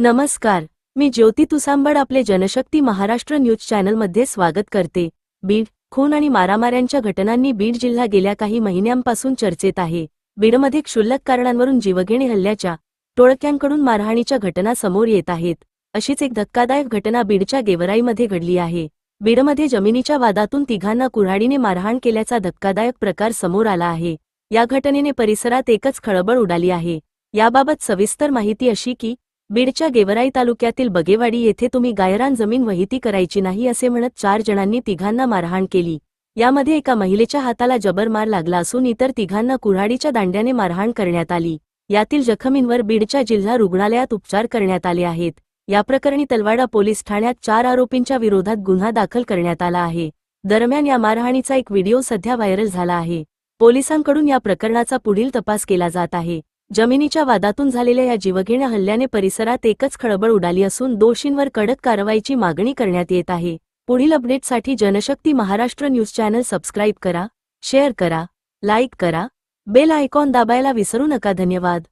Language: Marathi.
नमस्कार मी ज्योती तुसांबड आपले जनशक्ती महाराष्ट्र न्यूज चॅनलमध्ये स्वागत करते. बीड खून आणि मारामाऱ्यांच्या घटनांनी बीड जिल्हा गेल्या काही महिन्यांपासून चर्चेत आहे. बीडमध्ये क्षुल्लक कारणांवरून जीवघेणी हल्ल्याच्या टोळक्यांकडून मारहाणीच्या घटना समोर येत आहेत. अशीच एक धक्कादायक घटना बीडच्या गेवराईमध्ये घडली आहे. बीडमध्ये जमिनीच्या वादातून तिघांना कुऱ्हाडीने मारहाण केल्याचा धक्कादायक प्रकार समोर आला आहे. या घटनेने परिसरात एकच खळबळ उडाली आहे. याबाबत सविस्तर माहिती अशी की बीडच्या गेवराई तालुक्यातील बगेवाडी येथे तुम्ही गायरान जमीन वहिती करायची नाही असे म्हणत चार जणांनी तिघांना मारहाण केली. यामध्ये एका महिलेच्या हाताला जबर मार लागला असून इतर तिघांना कुऱ्हाडीच्या दांड्याने मारहाण करण्यात आली. यातील जखमींवर बीडच्या जिल्हा रुग्णालयात उपचार करण्यात आले आहेत. या प्रकरणी तलवाडा पोलीस ठाण्यात चार आरोपींच्या विरोधात गुन्हा दाखल करण्यात आला आहे. दरम्यान या मारहाणीचा एक व्हिडिओ सध्या व्हायरल झाला आहे. पोलिसांकडून या प्रकरणाचा पुढील तपास केला जात आहे. जमिनीच्या वादातून झालेल्या या जीवघेण्या हल्ल्याने परिसरात एकच खळबळ उडाली असून दोषींवर कडक कारवाईची मागणी करण्यात येत आहे. पुढील अपडेटसाठी Janshakti Maharashtra news channel subscribe करा शेअर करा लाईक करा बेल आयकॉन दाबायला विसरू नका. धन्यवाद.